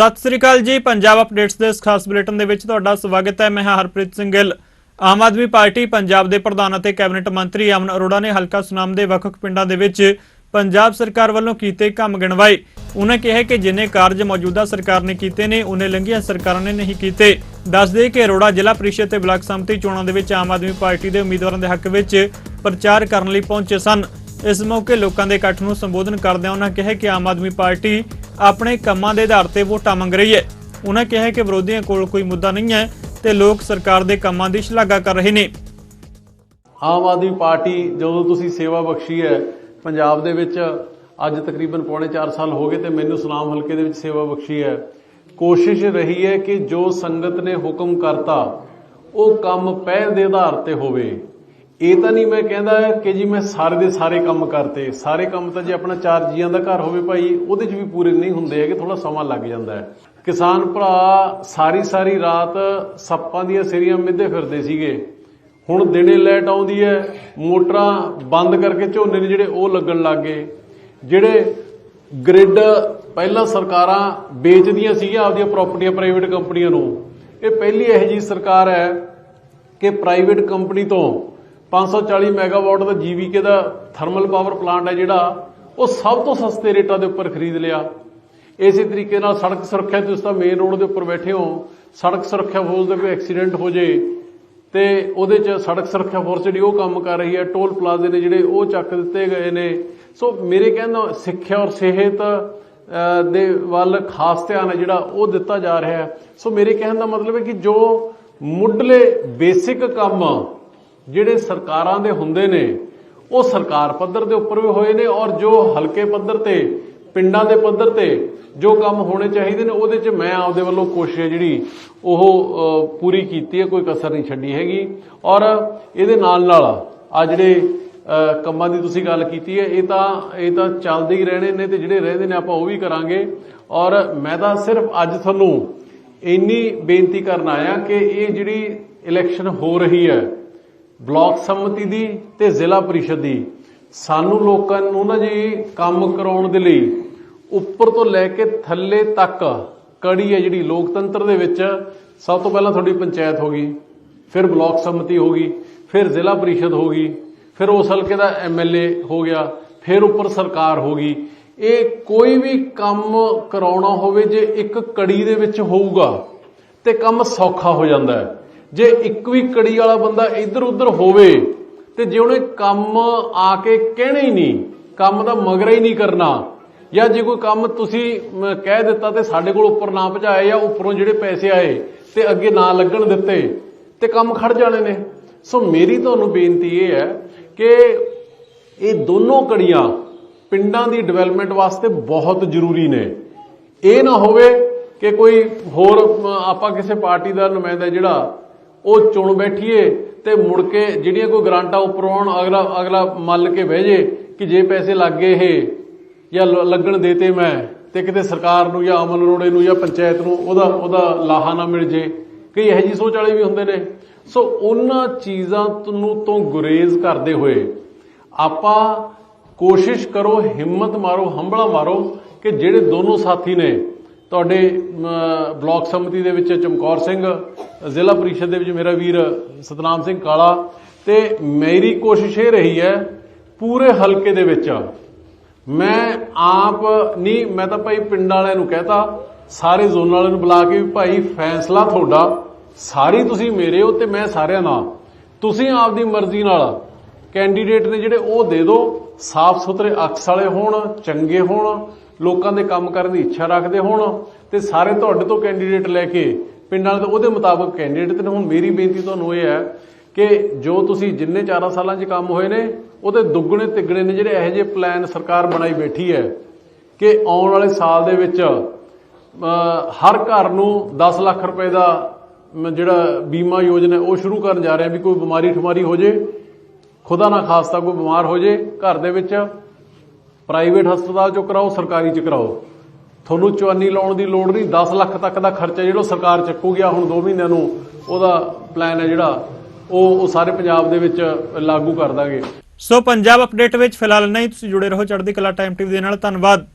ਸਤਿ ਸ੍ਰੀ ਅਕਾਲ ਜੀ, ਪੰਜਾਬ ਅਪਡੇਟਸ ਦੇ ਇਸ ਖਾਸ ਬੁਲੇਟਿਨ ਦੇ ਵਿੱਚ ਤੁਹਾਡਾ ਸਵਾਗਤ ਹੈ। ਮੈਂ ਹਾਂ ਹਰਪ੍ਰੀਤ ਸਿੰਘ ਗਿੱਲ। ਆਮ ਆਦਮੀ ਪਾਰਟੀ ਪੰਜਾਬ ਦੇ ਪ੍ਰਧਾਨ ਅਤੇ ਕੈਬਨਿਟ ਮੰਤਰੀ ਅਮਨ ਅਰੋੜਾ ਨੇ ਹਲਕਾ ਸੁਨਾਮ ਦੇ ਵੱਖ-ਵੱਖ ਪਿੰਡਾਂ ਦੇ ਵਿੱਚ ਪੰਜਾਬ ਸਰਕਾਰ ਵੱਲੋਂ ਕੀਤੇ ਕੰਮ ਗਿਣਵਾਏ। ਉਹਨਾਂ ਕਿਹਾ ਕਿ ਜਿੰਨੇ ਕਾਰਜ ਮੌਜੂਦਾ ਸਰਕਾਰ ਨੇ ਕੀਤੇ ਨੇ, ਉਹਨੇ ਲੰਘੀਆਂ ਸਰਕਾਰਾਂ ਨੇ ਨਹੀਂ ਕੀਤੇ। ਦੱਸਦੇ ਕਿ ਅਰੋੜਾ ਜ਼ਿਲ੍ਹਾ ਪ੍ਰੀਸ਼ਦ ਤੇ ਬਲਾਕ ਸੰਮਤੀ ਚੋਣਾਂ ਦੇ ਵਿੱਚ ਆਮ ਆਦਮੀ ਪਾਰਟੀ ਦੇ ਉਮੀਦਵਾਰਾਂ ਦੇ ਹੱਕ ਵਿੱਚ ਪ੍ਰਚਾਰ ਕਰਨ ਲਈ ਪਹੁੰਚੇ ਸਨ। ਇਸ ਮੌਕੇ ਲੋਕਾਂ ਦੇ ਇਕੱਠ ਨੂੰ ਸੰਬੋਧਨ ਕਰਦਿਆਂ ਉਹਨਾਂ ਕਿਹਾ ਕਿ ਆਮ ਆਦਮੀ ਪਾਰਟੀ ਆਪਣੇ ਕੰਮਾਂ ਦੇ ਆਧਾਰ ਤੇ ਵੋਟਾਂ ਮੰਗ ਰਹੀ ਹੈ। ਉਹਨਾਂ ਕਿਹਾ ਕਿ ਵਿਰੋਧੀਆਂ ਕੋਲ ਕੋਈ ਮੁੱਦਾ ਨਹੀਂ ਹੈ ਤੇ ਲੋਕ ਸਰਕਾਰ ਦੇ ਕੰਮਾਂ ਦੀ ਸ਼ਲਾਘਾ ਕਰ ਰਹੇ ਨੇ। ਆਮ ਆਦਮੀ ਪਾਰਟੀ ਜਦੋਂ ਤੁਸੀਂ ਸੇਵਾ ਬਖਸ਼ੀ ਹੈ, ਪੰਜਾਬ ਦੇ ਵਿੱਚ ਅੱਜ ਤਕਰੀਬਨ ਪੌਣੇ 4 ਸਾਲ ਹੋ ਗਏ ਤੇ ਮੈਨੂੰ ਸੁਨਾਮ ਹਲਕੇ ਦੇ ਵਿੱਚ ਸੇਵਾ ਬਖਸ਼ੀ ਹੈ। ਕੋਸ਼ਿਸ਼ ਰਹੀ ਹੈ ਕਿ ਜੋ ਸੰਗਤ ਨੇ ਹੁਕਮ ਕਰਤਾ, ਉਹ ਕੰਮ ਪਹਿਲ ਦੇ ਆਧਾਰ ਤੇ ਹੋਵੇ। ਇਹ ਤਾਂ ਨਹੀਂ ਮੈਂ ਕਹਿੰਦਾ ਕਿ ਜੀ ਮੈਂ ਸਾਰੇ ਦੇ ਸਾਰੇ ਕੰਮ ਕਰਤੇ। ਸਾਰੇ ਕੰਮ ਤਾਂ ਜੇ ਆਪਣਾ ਚਾਰ ਜੀਆਂ ਦਾ ਘਰ ਹੋਵੇ ਭਾਈ, ਉਹਦੇ 'ਚ ਵੀ ਪੂਰੇ ਨਹੀਂ ਹੁੰਦੇ ਹੈਗੇ ਥੋੜਾ ਸਮਾਂ ਲੱਗ ਜਾਂਦਾ ਹੈ। ਕਿਸਾਨ ਭਰਾ ਸਾਰੀ ਸਾਰੀ ਰਾਤ ਸੱਪਾਂ ਦੀਆਂ ਸਿਰੀਆਂ ਮਿੱਧੇ ਫਿਰਦੇ ਸੀਗੇ। ਹੁਣ ਦਿਨੇ ਲੈਟ ਆਉਂਦੀ ਹੈ, ਮੋਟਰਾਂ ਬੰਦ ਕਰਕੇ ਝੋਨੇ ਨੇ ਜਿਹੜੇ ਉਹ ਲੱਗਣ ਲੱਗ ਗਏ। ਜਿਹੜੇ ਗ੍ਰਿਡ ਪਹਿਲਾਂ ਸਰਕਾਰਾਂ ਵੇਚਦੀਆਂ ਸੀਗੀਆਂ ਆਪਦੀਆਂ ਪ੍ਰਾਪਰਟੀਆਂ ਪ੍ਰਾਈਵੇਟ ਕੰਪਨੀਆਂ ਨੂੰ। ਇਹ ਪਹਿਲੀ ਇਹੋ ਜੀ ਸਰਕਾਰ ਹੈ ਕਿ ਪ੍ਰਾਈਵੇਟ ਕੰਪਨੀ ਤੋਂ 540 ਮੈਗਾਵਾਟ ਦਾ ਜੀਵੀਕੇ ਦਾ ਥਰਮਲ ਪਾਵਰ ਪਲਾਂਟ ਹੈ ਜਿਹੜਾ, ਉਹ ਸਭ ਤੋਂ ਸਸਤੇ ਰੇਟਾਂ ਦੇ ਉੱਪਰ ਖਰੀਦ ਲਿਆ। ਇਸੇ ਤਰੀਕੇ ਨਾਲ ਸੜਕ ਸੁਰੱਖਿਆ ਤੁਸੀਂ ਤਾਂ ਮੇਨ ਰੋਡ ਦੇ ਉੱਪਰ ਬੈਠੇ ਹੋ, ਸੜਕ ਸੁਰੱਖਿਆ ਫੋਰਸ ਦੇ ਕੋਈ ਐਕਸੀਡੈਂਟ ਹੋ ਜੇ, ਤੇ ਉਹਦੇ ਚ ਸੜਕ ਸੁਰੱਖਿਆ ਫੋਰਸ ਜਿਹੜੀ ਉਹ ਕੰਮ ਕਰ ਰਹੀ ਹੈ, ਟੋਲ ਪਲਾਜ਼ੇ ਨੇ ਜਿਹੜੇ ਉਹ ਚੱਕ ਦਿੱਤੇ ਗਏ ਨੇ। ਸੋ ਮੇਰੇ ਕਹਿੰਦਾ ਸਿੱਖਿਆ ਔਰ ਸਿਹਤ ਦੇ ਵੱਲ ਖਾਸ ਧਿਆਨ ਹੈ ਜਿਹੜਾ ਉਹ ਦਿੱਤਾ ਜਾ ਰਿਹਾ ਹੈ। ਸੋ ਮੇਰੇ ਕਹਿਣ ਦਾ ਮਤਲਬ ਹੈ ਕਿ ਜੋ ਮੁੱਢਲੇ ਬੇਸਿਕ ਕੰਮ ਜਿਹੜੇ ਸਰਕਾਰਾਂ ਦੇ ਹੁੰਦੇ ਨੇ, ਉਹ ਸਰਕਾਰ ਪੱਧਰ ਦੇ ਉੱਪਰ ਵੀ ਹੋਏ ਨੇ ਔਰ ਜੋ ਹਲਕੇ ਪੱਧਰ ਤੇ, ਪਿੰਡਾਂ ਦੇ ਪੱਧਰ ਤੇ ਜੋ ਕੰਮ ਹੋਣੇ ਚਾਹੀਦੇ ਨੇ, ਉਹਦੇ 'ਚ ਮੈਂ ਆਪਦੇ ਵੱਲੋਂ ਕੋਸ਼ਿਸ਼ ਹੈ ਜਿਹੜੀ ਉਹ ਪੂਰੀ ਕੀਤੀ ਹੈ, ਕੋਈ ਕਸਰ ਨਹੀਂ ਛੱਡੀ ਹੈਗੀ। ਔਰ ਇਹਦੇ ਨਾਲ ਨਾਲ ਆ ਜਿਹੜੇ ਕੰਮਾਂ ਦੀ ਤੁਸੀਂ ਗੱਲ ਕੀਤੀ ਹੈ, ਇਹ ਤਾਂ ਇਹ ਤਾਂ ਚੱਲਦੇ ਹੀ ਰਹਿਣੇ ਨੇ ਤੇ ਜਿਹੜੇ ਰਹਿੰਦੇ ਨੇ ਆਪਾਂ ਉਹ ਵੀ ਕਰਾਂਗੇ। ਔਰ ਮੈਂ ਤਾਂ ਸਿਰਫ ਅੱਜ ਤੁਹਾਨੂੰ ਇੰਨੀ ਬੇਨਤੀ ਕਰਨ ਆਇਆ ਕਿ ਇਹ ਜਿਹੜੀ ਇਲੈਕਸ਼ਨ ਹੋ ਰਹੀ ਹੈ ਬਲਾਕ ਸੰਮਤੀ ਦੀ ਤੇ ਜ਼ਿਲ੍ਹਾ ਪਰਿਸ਼ਦ ਦੀ। ਸਾਨੂੰ ਲੋਕਾਂ ਨੂੰ ਨਾ ਜੀ ਕੰਮ ਕਰਾਉਣ ਦੇ ਲਈ ਉੱਪਰ ਤੋਂ ਲੈ ਕੇ ਥੱਲੇ ਤੱਕ ਕੜੀ ਹੈ ਜਿਹੜੀ ਲੋਕਤੰਤਰ ਦੇ ਵਿੱਚ, ਸਭ ਤੋਂ ਪਹਿਲਾਂ ਤੁਹਾਡੀ ਪੰਚਾਇਤ ਹੋ ਗਈ, ਫਿਰ ਬਲਾਕ ਸੰਮਤੀ ਹੋ ਗਈ, ਫਿਰ ਜ਼ਿਲ੍ਹਾ ਪਰਿਸ਼ਦ ਹੋ ਗਈ, ਫਿਰ ਉਸ ਹਲਕੇ ਦਾ ਐਮਐਲਏ ਹੋ ਗਿਆ, ਫਿਰ ਉੱਪਰ ਸਰਕਾਰ ਹੋ ਗਈ। ਇਹ ਕੋਈ ਵੀ ਕੰਮ ਕਰਾਉਣਾ ਹੋਵੇ ਜੇ ਇੱਕ ਕੜੀ ਦੇ ਵਿੱਚ ਹੋਊਗਾ ਤੇ ਕੰਮ ਸੌਖਾ ਹੋ ਜਾਂਦਾ ਹੈ। ਜੇ ਇੱਕ ਵੀ ਕੜੀ ਵਾਲਾ ਬੰਦਾ ਇੱਧਰ ਉੱਧਰ ਹੋਵੇ, ਤੇ ਜੇ ਉਹਨੇ ਕੰਮ ਆ ਕੇ ਕਹਿਣਾ ਹੀ ਨਹੀਂ, ਕੰਮ ਦਾ ਮਗਰਾ ਹੀ ਨਹੀਂ ਕਰਨਾ, ਜਾਂ ਜੇ ਕੋਈ ਕੰਮ ਤੁਸੀਂ ਕਹਿ ਦਿੱਤਾ ਤੇ ਸਾਡੇ ਕੋਲ ਉੱਪਰ ਨਾ ਪਹੁੰਚਾਏ ਜਾਂ ਉੱਪਰੋਂ ਜਿਹੜੇ ਪੈਸੇ ਆਏ ਤੇ ਅੱਗੇ ਨਾ ਲੱਗਣ ਦਿੱਤੇ, ਤੇ ਕੰਮ ਖੜ ਜਾਣੇ ਨੇ। ਸੋ ਮੇਰੀ ਤੁਹਾਨੂੰ ਬੇਨਤੀ ਇਹ ਹੈ ਕਿ ਇਹ ਦੋਨੋਂ ਕੜੀਆਂ ਪਿੰਡਾਂ ਦੀ ਡਿਵੈਲਪਮੈਂਟ ਵਾਸਤੇ ਬਹੁਤ ਜ਼ਰੂਰੀ ਨੇ। ਇਹ ਨਾ ਹੋਵੇ ਕਿ ਕੋਈ ਹੋਰ ਆਪਾਂ ਕਿਸੇ ਪਾਰਟੀ ਦਾ ਨੁਮਾਇੰਦਾ ਜਿਹੜਾ ਉਹ ਚੁਣ ਬੈਠੀਏ ਤੇ ਮੁੜ ਕੇ ਜਿਹੜੀਆਂ ਕੋਈ ਗਰਾਂਟਾਂ ਉੱਪਰੋਂ ਆਉਣ, ਅਗਲਾ ਅਗਲਾ ਮੱਲ ਕੇ ਬਹਿ ਜੇ ਕਿ ਜੇ ਪੈਸੇ ਲੱਗ ਗਏ ਇਹ, ਜਾਂ ਲ- ਲੱਗਣ ਦੇਤੇ ਮੈਂ, ਤੇ ਕਿਤੇ ਸਰਕਾਰ ਨੂੰ ਜਾਂ ਅਮਲ ਰੋੜੇ ਨੂੰ ਜਾਂ ਪੰਚਾਇਤ ਨੂੰ ਉਹਦਾ ਉਹਦਾ ਲਾਹਾ ਨਾ ਮਿਲ ਜੇ। ਕਈ ਇਹੋ ਜਿਹੀ ਸੋਚ ਵਾਲੇ ਵੀ ਹੁੰਦੇ ਨੇ। ਸੋ ਉਹਨਾਂ ਚੀਜ਼ਾਂ ਨੂੰ ਤੋਂ ਗੁਰੇਜ਼ ਕਰਦੇ ਹੋਏ ਆਪਾਂ ਕੋਸ਼ਿਸ਼ ਕਰੋ, ਹਿੰਮਤ ਮਾਰੋ ਹੰਬਲਾ ਮਾਰੋ ਕਿ ਜਿਹੜੇ ਦੋਨੋਂ ਸਾਥੀ ਨੇ ਤੁਹਾਡੇ ਬਲਾਕ ਸੰਮਤੀ ਦੇ ਵਿੱਚ ਚਮਕੌਰ ਸਿੰਘ, ਜ਼ਿਲ੍ਹਾ ਪ੍ਰੀਸ਼ਦ ਦੇ ਵਿੱਚ ਮੇਰਾ ਵੀਰ ਸਤਨਾਮ ਸਿੰਘ ਕਾਲਾ ਤੇ ਮੇਰੀ ਕੋਸ਼ਿਸ਼ ਇਹ ਰਹੀ ਹੈ ਪੂਰੇ ਹਲਕੇ ਦੇ ਵਿੱਚ ਮੈਂ ਆਪ ਨਹੀਂ ਮੈਂ ਤਾਂ ਭਾਈ ਪਿੰਡ ਵਾਲਿਆਂ ਨੂੰ ਕਹਤਾ, ਸਾਰੇ ਜ਼ੋਨ ਵਾਲਿਆਂ ਨੂੰ ਬੁਲਾ ਕੇ ਵੀ ਭਾਈ ਫੈਸਲਾ ਤੁਹਾਡਾ, ਸਾਰੀ ਤੁਸੀਂ ਮੇਰੇ ਹੋ ਤੇ ਮੈਂ ਸਾਰਿਆਂ ਨਾਲ। ਤੁਸੀਂ ਆਪਦੀ ਮਰਜ਼ੀ ਨਾਲ ਕੈਂਡੀਡੇਟ ਨੇ ਜਿਹੜੇ ਉਹ ਦੇ ਦਿਓ ਸਾਫ਼ ਸੁਥਰੇ ਅਕਸ ਵਾਲੇ ਹੋਣ, ਚੰਗੇ ਹੋਣ ਲੋਕਾਂ ਦੇ ਕੰਮ ਕਰਨ ਦੀ ਇੱਛਾ ਰੱਖਦੇ ਹੋਣ ਤੇ ਸਾਰੇ ਤੁਹਾਡੇ ਤੋਂ ਕੈਂਡੀਡੇਟ ਲੈ ਕੇ ਪਿੰਡਾਂ ਦੇ ਉਹਦੇ ਮੁਤਾਬਕ ਕੈਂਡੀਡੇਟ ਨੇ। ਹੁਣ ਮੇਰੀ ਬੇਨਤੀ ਤੁਹਾਨੂੰ ਇਹ ਹੈ ਕਿ ਜੋ ਤੁਸੀਂ ਜਿੰਨੇ 4 ਸਾਲਾਂ 'ਚ ਕੰਮ ਹੋਏ ਨੇ, ਉਹਦੇ ਦੁੱਗਣੇ ਤਿੱਗਣੇ ਨੇ ਜਿਹੜੇ ਇਹੋ ਜਿਹੇ ਪਲਾਨ ਸਰਕਾਰ ਬਣਾਈ ਬੈਠੀ ਹੈ ਕਿ ਆਉਣ ਵਾਲੇ ਸਾਲ ਦੇ ਵਿੱਚ ਹਰ ਘਰ ਨੂੰ 10 ਲੱਖ ਰੁਪਏ ਦਾ ਜਿਹੜਾ ਬੀਮਾ ਯੋਜਨਾ ਉਹ ਸ਼ੁਰੂ ਕਰਨ ਜਾ ਰਹੇ ਹਾਂ ਵੀ ਕੋਈ ਬਿਮਾਰੀ ਠਮਾਰੀ ਹੋ ਜੇ, ਖੁਦਾ ਨਾ ਖਾਸਤਾ ਕੋਈ ਬਿਮਾਰ ਹੋ ਜੇ ਘਰ ਦੇ ਵਿੱਚ। ਪ੍ਰਾਈਵੇਟ ਹਸਪਤਾਲ ਚੋਂ ਕਰਾਓ, ਸਰਕਾਰੀ ਚ ਕਰਾਓ। ਤੁਹਾਨੂੰ ਚਵਾਨੀ ਲਾਉਣ ਦੀ ਲੋੜ ਨਹੀਂ। 10 ਲੱਖ ਤੱਕ ਦਾ ਖਰਚਾ ਜਿਹੜਾ ਸਰਕਾਰ ਚੱਕੂਗੀ ਹੁਣ 2 ਮਹੀਨਿਆਂ ਨੂੰ, ਉਹਦਾ ਪਲਾਨ ਹੈ ਜਿਹੜਾ, ਉਹ ਉਹ ਸਾਰੇ ਪੰਜਾਬ ਦੇ ਵਿੱਚ ਲਾਗੂ ਕਰ ਦਾਂਗੇ। ਸੋ ਪੰਜਾਬ ਅਪਡੇਟ ਵਿੱਚ ਫਿਲਹਾਲ ਨਹੀਂ ਤੁਸੀਂ ਜੁੜੇ ਰਹੋ ਚੜ੍ਹਦੀ ਕਲਾ ਟਾਈਮ ਟੀਵੀ ਦੇ ਨਾਲ। ਧੰਨਵਾਦ।